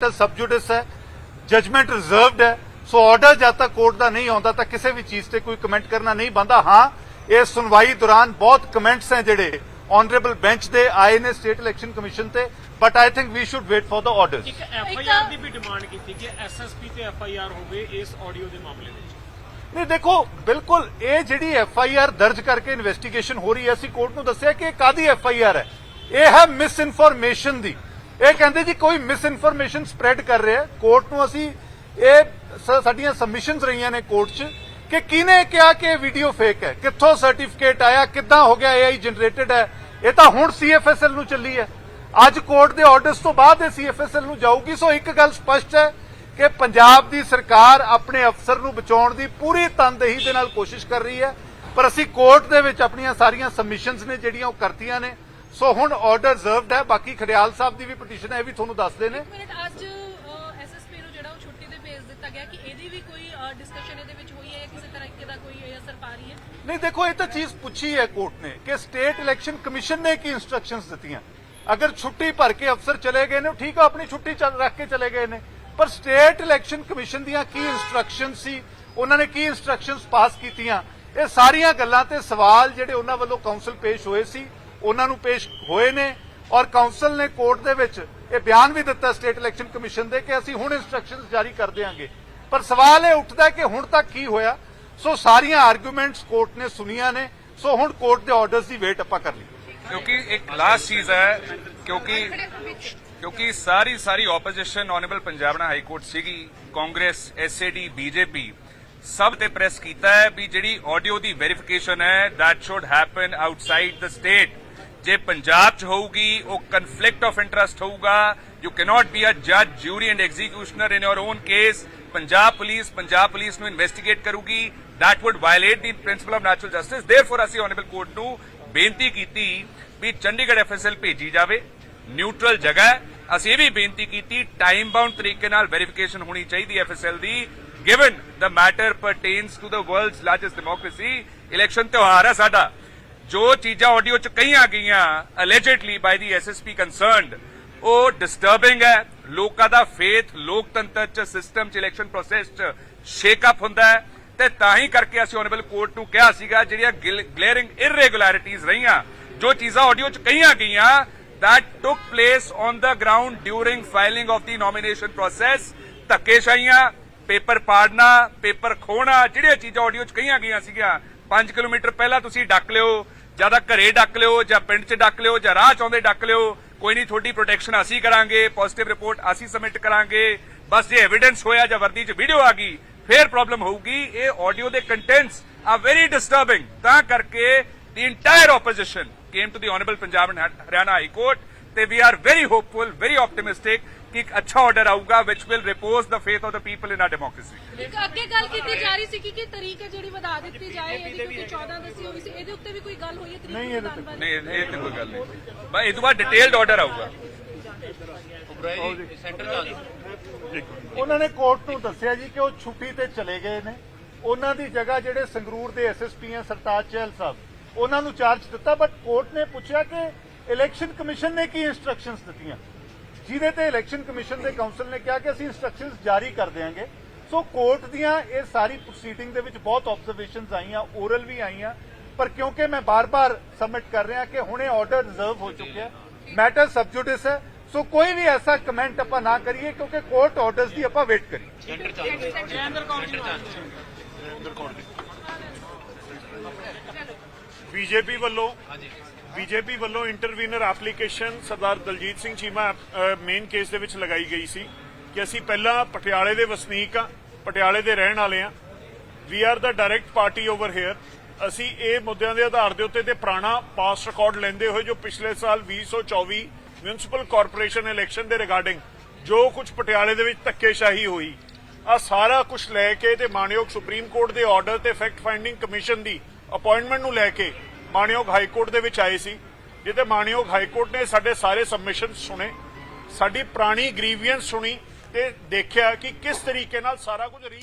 ਤਾਂ ਸਬਜੂਡਿਸ ਹੈ judgement reserved ਹੈ। ਸੋ ਆਰਡਰ ਜਦ ਤੱਕ ਕੋਰਟ ਦਾ ਨਹੀਂ ਆਉਂਦਾ ਤਾਂ ਕਿਸੇ ਵੀ ਚੀਜ਼ ਤੇ ਕੋਈ ਕਮੈਂਟ ਕਰਨਾ ਨਹੀਂ ਬੰਦਾ ਹਾਂ ਇਹ ਸੁਣਵਾਈ ਦੌਰਾਨ ਬਹੁਤ ਕਮੈਂਟਸ ਹੈ ਜਿਹੜੇ ਆਨਰੇਬਲ ਬੈਂਚ ਦੇ ਆਏ ਨੇ ਸਟੇਟ ਇਲੈਕਸ਼ਨ ਕਮਿਸ਼ਨ ਤੇ but I think we should wait for the orders ਇੱਕ ਐਫ ਆਈ ਆਰ ਦੀ ਵੀ ਡਿਮਾਂਡ ਕੀਤੀ ਕਿ ਐਸਐਸਪੀ ਤੇ ਐਫ ਆਈ ਆਰ ਹੋਵੇ ਇਸ ਆਡੀਓ ਦੇ ਮਾਮਲੇ ਵਿੱਚ। ਨਹੀਂ ਦੇਖੋ ਬਿਲਕੁਲ ਇਹ ਜਿਹੜੀ ਐਫ ਆਈ ਆਰ ਦਰਜ ਕਰਕੇ ਇਨਵੈਸਟੀਗੇਸ਼ਨ ਹੋ ਰਹੀ ਹੈ ਅਸੀਂ ਕੋਰਟ ਨੂੰ ਦੱਸਿਆ ਕਿ ਇਹ ਕਾਦੀ ਐਫ ਆਈ ਆਰ ਹੈ? ਇਹ ਹੈ ਮਿਸ ਇਨਫੋਰਮੇਸ਼ਨ ਦੀ। ਇਹ ਕਹਿੰਦੇ ਜੀ ਕੋਈ ਮਿਸ ਇਨਫੋਰਮੇਸ਼ਨ ਸਪਰੈਡ ਕਰ ਰਿਹਾ ਕੋਰਟ ਨੂੰ ਅਸੀਂ ਇਹ ਸਾਡੀਆਂ ਸਬਮਿਸ਼ਨਸ ਰਹੀਆਂ ਨੇ ਕੋਰਟ 'ਚ ਕਿ ਕਿਹਨੇ ਕਿਹਾ ਕਿ ਇਹ ਵੀਡੀਓ ਫੇਕ ਹੈ? ਕਿੱਥੋਂ ਸਰਟੀਫਿਕੇਟ ਆਇਆ? ਕਿੱਦਾਂ ਹੋ ਗਿਆ AI ਜਨਰੇਟਡ ਹੈ? ਇਹ ਤਾਂ ਹੁਣ CFSL ਨੂੰ ਚੱਲੀ ਹੈ। ਅੱਜ ਕੋਰਟ ਦੇ ਆਰਡਰਸ ਤੋਂ ਬਾਅਦ ਇਹ CFSL ਨੂੰ ਜਾਊਗੀ। ਸੋ ਇੱਕ ਗੱਲ ਸਪਸ਼ਟ ਹੈ ਕਿ ਪੰਜਾਬ ਦੀ ਸਰਕਾਰ ਆਪਣੇ ਅਫਸਰ ਨੂੰ ਬਚਾਉਣ ਦੀ ਪੂਰੀ ਤਨਦੇਹੀ ਦੇ ਨਾਲ ਕੋਸ਼ਿਸ਼ ਕਰ ਰਹੀ ਹੈ। ਪਰ ਅਸੀਂ ਕੋਰਟ ਦੇ ਵਿੱਚ ਆਪਣੀਆਂ ਸਾਰੀਆਂ ਸਬਮਿਸ਼ਨਸ ਨੇ ਜਿਹੜੀਆਂ ਉਹ ਕਰਤੀਆਂ ਨੇ। ਸੋ ਹੁਣ ਆਰਡਰ ਰਿਜ਼ਰਵਡ ਹੈ। ਬਾਕੀ ਖੜਿਆਲ ਸਾਹਿਬ ਦੀ ਵੀ ਪਟੀਸ਼ਨ ਹੈ ਇਹ ਵੀ ਤੁਹਾਨੂੰ ਦੱਸਦੇ ਨੇ। ਮਿੰਟ ਅੱਜ ਐਸਐਸਪੀ ਨੂੰ ਜਿਹੜਾ ਉਹ ਛੁੱਟੀ ਤੇ ਭੇਜ ਦਿੱਤਾ ਗਿਆ ਕਿ ਇਹਦੀ ਵੀ ਕੋਈ ਡਿਸਕਸ਼ਨ ਇਹਦੇ ਵਿੱਚ ਹੋਈ ਹੈ ਜਾਂ ਕਿਸੇ ਤਰੀਕੇ ਦਾ ਕੋਈ ਅਸਰ ਪਾ ਰਹੀ ਹੈ? ਨਹੀਂ ਦੇਖੋ ਇਹ ਤਾਂ ਚੀਜ਼ ਪੁੱਛੀ ਹੈ ਕੋਰਟ ਨੇ ਕਿ ਸਟੇਟ ਇਲੈਕਸ਼ਨ ਕਮਿਸ਼ਨ ਨੇ ਕੀ ਇਨਸਟਰਕਸ਼ਨਸ ਦਿੱਤੀਆਂ। ਅਗਰ ਛੁੱਟੀ ਭਰ ਕੇ ਅਫਸਰ ਚਲੇ ਗਏ ਨੇ ਠੀਕ ਆ ਆਪਣੀ ਛੁੱਟੀ ਚੱਲ ਰੱਖ ਕੇ ਚਲੇ ਗਏ ਨੇ। ਪਰ ਸਟੇਟ ਇਲੈਕਸ਼ਨ ਕਮਿਸ਼ਨ ਦੀਆਂ ਕੀ ਇਨਸਟਰਕਸ਼ਨ ਸੀ? ਉਹਨਾਂ ਨੇ ਕੀ ਇਨਸਟਰਕਸ਼ਨਸ ਪਾਸ ਕੀਤੀਆਂ? ਇਹ ਸਾਰੀਆਂ ਗੱਲਾਂ ਤੇ ਸਵਾਲ ਜਿਹੜੇ ਉਹਨਾਂ ਵੱਲੋਂ ਕਾਉਂਸਲ ਪੇਸ਼ ਹੋਏ ਸੀ। ਉਹਨਾਂ ਨੂੰ ਪੇਸ਼ ਹੋਏ ਨੇ ਔਰ ਕਾਉਂਸਲ ਨੇ ਕੋਰਟ ਦੇ ਵਿੱਚ ਇਹ ਬਿਆਨ ਵੀ ਦਿੱਤਾ ਸਟੇਟ ਇਲੈਕਸ਼ਨ ਕਮਿਸ਼ਨ ਦੇ ਕਿ ਅਸੀਂ ਹੁਣ ਇਨਸਟਰਕਸ਼ਨਸ ਜਾਰੀ ਕਰ ਦੇਾਂਗੇ ਪਰ ਸਵਾਲ ਇਹ ਉੱਠਦਾ ਕਿ ਹੁਣ ਤੱਕ ਕੀ ਹੋਇਆ। ਸੋ ਸਾਰੀਆਂ ਆਰਗੂਮੈਂਟਸ ਕੋਰਟ ਨੇ ਸੁਣੀਆਂ ਨੇ। ਸੋ ਹੁਣ ਕੋਰਟ ਦੇ ਆਰਡਰਸ ਦੀ ਵੇਟ ਆਪਾਂ ਕਰ ਲਈ ਕਿਉਂਕਿ ਇੱਕ ਲਾਸਟ ਚੀਜ਼ ਹੈ, ਕਿਉਂਕਿ ਕਿਉਂਕਿ ਸਾਰੀ ਸਾਰੀ ਆਪੋਜੀਸ਼ਨ ਆਨਰੇਬਲ ਪੰਜਾਬਣਾ ਹਾਈ ਕੋਰਟ ਸੀਗੀ, ਕਾਂਗਰਸ ਐਸਏਡੀ ਬੀਜੇਪੀ ਸਭ ਤੇ ਪ੍ਰੈਸ ਕੀਤਾ ਹੈ ਵੀ ਜਿਹੜੀ ਆਡੀਓ ਦੀ ਵੈਰੀਫਿਕੇਸ਼ਨ ਹੈ that should happen outside the state ਜੇ ਪੰਜਾਬ ਚ ਹੋਊਗੀ, ਉਹ ਕਨਫਲਿਕਟ ਆਫ ਇੰਟਰਸਟ ਹੋਊਗਾ। ਯੂ ਕੈਨੋਟ ਬੀ ਅ ਜੱਜ jury and executioner in your own case Punjab police Punjab police ਨੂੰ ਇਨਵੈਸਟੀਗੇਟ ਕਰੂਗੀ। That would violate the principle of natural justice. Therefore, ਅਸੀਂ honourable court ਨੂੰ ਬੇਨਤੀ ਕੀਤੀ ਵੀ ਚੰਡੀਗੜ੍ਹ ਐਫਐਸਐਲ ਭੇਜੀ ਜਾਵੇ। ਨਿਊਟਰਲ ਜਗ੍ਹਾ ਅਸੀਂ ਇਹ ਵੀ ਬੇਨਤੀ ਕੀਤੀ ਟਾਈਮ ਬਾਉਂਡ ਤਰੀਕੇ ਨਾਲ ਵੈਰੀਫਿਕੇਸ਼ਨ ਹੋਣੀ ਚਾਹੀਦੀ FSL the. Given the matter pertains to the world's largest democracy election ਤਿਉਹਾਰ ਹੈ ਸਾਡਾ। ਜੋ ਚੀਜ਼ਾਂ ਆਡੀਓ ਚ ਕਹੀਆਂ ਗਈਆਂ allegedly by the SSP concerned ਉਹ ਡਿਸਟਰਬਿੰਗ ਹੈ। ਲੋਕਾਂ ਦਾ ਫੇਥ ਲੋਕਤੰਤਰ ਚ ਸਿਸਟਮ ਚ ਇਲੈਕਸ਼ਨ ਪ੍ਰੋਸੈਸ ਚ ਸ਼ੇਕ ਹੁੰਦਾ ਹੈ। ਤੇ ਤਾਂ ਹੀ ਕਰਕੇ ਅਸੀਂ ਆਨਰੇਬਲ ਕੋਰਟ ਨੂੰ ਕਿਹਾ ਸੀਗਾ, ਜਿਹੜੀਆਂ ਗਲੇਰਿੰਗ ਇਰੈਗੂਲੈਰਿਟੀਜ਼ ਰਹੀਆਂ, ਜੋ ਚੀਜ਼ਾਂ ਆਡੀਓ ਚ ਕਹੀਆਂ ਗਈਆਂ, that took place on the ground during filing of the nomination process, ਧੱਕੇਸ਼ਾਹੀਆਂ ਪੇਪਰ ਪਾੜਨਾ ਪੇਪਰ ਖੋਣਾ ਜਿਹੜੀਆਂ ਚੀਜ਼ਾਂ ਆਡੀਓ ਚ ਕਹੀਆਂ ਗਈਆਂ ਸੀਗੀਆਂ 5 ਕਿਲੋਮੀਟਰ ਪਹਿਲਾਂ ਤੁਸੀਂ ਡੱਕ ਲਿਓ ਜਾਂ ਤਾਂ ਘਰੇ ਡੱਕ ਲਿਓ, ਜਾਂ ਪਿੰਡ 'ਚ ਡੱਕ ਲਿਓ, ਜਾਂ ਰਾਹ 'ਚ ਆਉਂਦੇ ਡੱਕ ਲਿਓ, ਕੋਈ ਨਹੀਂ ਤੁਹਾਡੀ ਪ੍ਰੋਟੈਕਸ਼ਨ ਅਸੀਂ ਕਰਾਂਗੇ ਪੋਜ਼ਿਟਿਵ ਰਿਪੋਰਟ ਅਸੀਂ ਸਬਮਿਟ ਕਰਾਂਗੇ। ਬਸ ਜੇ ਐਵੀਡੈਂਸ ਹੋਇਆ ਜਾਂ ਵਰਦੀ 'ਚ ਵੀਡੀਓ ਆ ਗਈ, ਫੇਰ ਪ੍ਰੋਬਲਮ ਹੋਊਗੀ। ਇਹ ਆਡੀਓ ਦੇ ਕੰਟੈਂਟਸ ਆ ਵੈਰੀ ਡਿਸਟਰਬਿੰਗ ਤਾਂ ਕਰਕੇ the entire opposition came to the honorable Punjab and haryana high court ਤੇ we are very hopeful very optimistic ਕਿ ਇੱਕ ਅੱਛਾ ਆਰਡਰ ਆਊਗਾ which will repose the faith of the people in our democracy. ਇੱਕ ਅੱਗੇ ਗੱਲ ਕੀਤੀ ਜਾ ਰਹੀ ਸੀ ਕਿ ਕਿ ਤਰੀਕ ਹੈ ਜਿਹੜੀ ਵਧਾ ਦਿੱਤੀ ਜਾਏ ਇਹਦੀ ਕਿਉਂਕਿ 14 ਦੱਸੀ ਹੋਈ ਸੀ ਇਹਦੇ ਉੱਤੇ ਵੀ ਕੋਈ ਗੱਲ ਹੋਈ ਹੈ ਤਰੀਕ ਨਹੀਂ, ਇਹ ਤੇ ਕੋਈ ਗੱਲ ਨਹੀਂ। ਬਸ ਇਹ ਤੋਂ ਬਾਅਦ ਡਿਟੇਲਡ ਆਰਡਰ ਆਊਗਾ। ਉਹਨਾਂ ਨੇ ਕੋਰਟ ਨੂੰ ਦੱਸਿਆ ਜੀ ਕਿ ਉਹ ਛੁੱਟੀ ਤੇ ਚਲੇ ਗਏ ਨੇ। ਉਹਨਾਂ ਦੀ ਜਗ੍ਹਾ ਜਿਹੜੇ ਸੰਗਰੂਰ ਦੇ ਐਸਐਸਪੀ ਆ ਸਰਤਾਜ ਚਹਿਲ ਸਾਹਿਬ ਉਹਨਾਂ ਨੂੰ ਚਾਰਜ ਦਿੱਤਾ ਬਟ ਕੋਰਟ ਨੇ ਪੁੱਛਿਆ ਕਿ ਇਲੈਕਸ਼ਨ ਕਮਿਸ਼ਨ ਨੇ ਕੀ ਇਨਸਟਰਕਸ਼ਨਸ ਦਿੱਤੀਆਂ। ਜਿਹਦੇ ਤੇ ਇਲੈਕਸ਼ਨ ਕਮਿਸ਼ਨ ਦੇ ਕਾਉਂਸਲ ਨੇ ਕਿਹਾ ਕਿ ਅਸੀਂ ਇਨਸਟਰਕਸ਼ਨਸ ਜਾਰੀ ਕਰ ਦੇਵਾਂਗੇ ਸੋ ਕੋਰਟ ਦੀਆਂ ਇਹ ਸਾਰੀ ਪ੍ਰੋਸੀਡਿੰਗ ਦੇ ਵਿੱਚ ਬਹੁਤ ਆਬਜ਼ਰਵੇਸ਼ਨਸ ਆਈਆਂ ਓਰਲ ਵੀ ਆਈਆਂ। ਪਰ ਕਿਉਂਕਿ ਮੈਂ ਬਾਰ-ਬਾਰ ਸਬਮਿਟ ਕਰ ਰਿਹਾ ਕਿ ਹੁਣੇ ਆਰਡਰ ਰਿਜ਼ਰਵ ਹੋ ਚੁੱਕਿਆ ਮੈਟਰ ਸਬਜੂਡਿਸ ਹੈ। ਸੋ ਕੋਈ ਵੀ ਐਸਾ ਕਮੈਂਟ ਆਪਾਂ ਨਾ ਕਰੀਏ ਕਿਉਂਕਿ ਕੋਰਟ ਆਰਡਰਸ ਦੀ ਆਪਾਂ ਵੇਟ ਕਰੀਏ। ਬੀਜੇਪੀ ਵੱਲੋਂ ਬੀਜੇਪੀ ਵੱਲੋਂ intervener application Sardar Daljit Singh Cheema main case ਦੇ ਵਿੱਚ ਲਗਾਈ ਗਈ ਸੀ ਕਿ ਅਸੀਂ ਪਹਿਲਾਂ ਪਟਿਆਲੇ ਦੇ ਵਸਨੀਕ ਆ ਪਟਿਆਲੇ ਦੇ ਰਹਿਣ ਵਾਲੇ ਆ। We are the direct party over here ਅਸੀਂ ਇਹ ਮੁੱਦਿਆਂ ਦੇ ਆਧਾਰ ਦੇ ਉੱਤੇ ਤੇ ਪੁਰਾਣਾ ਪਾਸ ਰਿਕਾਰਡ ਲੈਂਦੇ ਹੋਏ ਜੋ ਪਿਛਲੇ ਸਾਲ 2024 ਮਿਊਨਿਸਪਲ ਕਾਰਪੋਰੇਸ਼ਨ ਇਲੈਕਸ਼ਨ ਦੇ ਰਿਗਾਰਡਿੰਗ ਜੋ ਕੁਝ ਪਟਿਆਲੇ ਦੇ ਵਿੱਚ ਧੱਕੇਸ਼ਾਹੀ ਹੋਈ ਆ ਸਾਰਾ ਕੁਝ ਲੈ ਕੇ ਤੇ ਮਾਨਯੋਗ ਸੁਪਰੀਮ ਕੋਰਟ ਦੇ ਆਰਡਰ ਤੇ ਫੈਕਟ ਫਾਈਂਡਿੰਗ ਕਮਿਸ਼ਨ ਦੀ ਅਪਾਇੰਟਮੈਂਟ ਨੂੰ ਲੈ ਕੇ ਮਾਨਯੋਗ ਹਾਈ ਕੋਰਟ ਦੇ ਵਿੱਚ ਆਏ ਸੀ ਜਿੱਤੇ ਮਾਨਯੋਗ ਹਾਈ ਕੋਰਟ ਨੇ ਸਾਡੇ ਸਾਰੇ ਸਬਮਿਸ਼ਨ ਸੁਣੇ, ਸਾਡੀ ਪੁਰਾਣੀ ਗ੍ਰੀਵੀਅੰਸ ਸੁਣੀ ਤੇ ਦੇਖਿਆ ਕਿ ਕਿਸ ਤਰੀਕੇ ਨਾਲ ਸਾਰਾ ਕੁਝ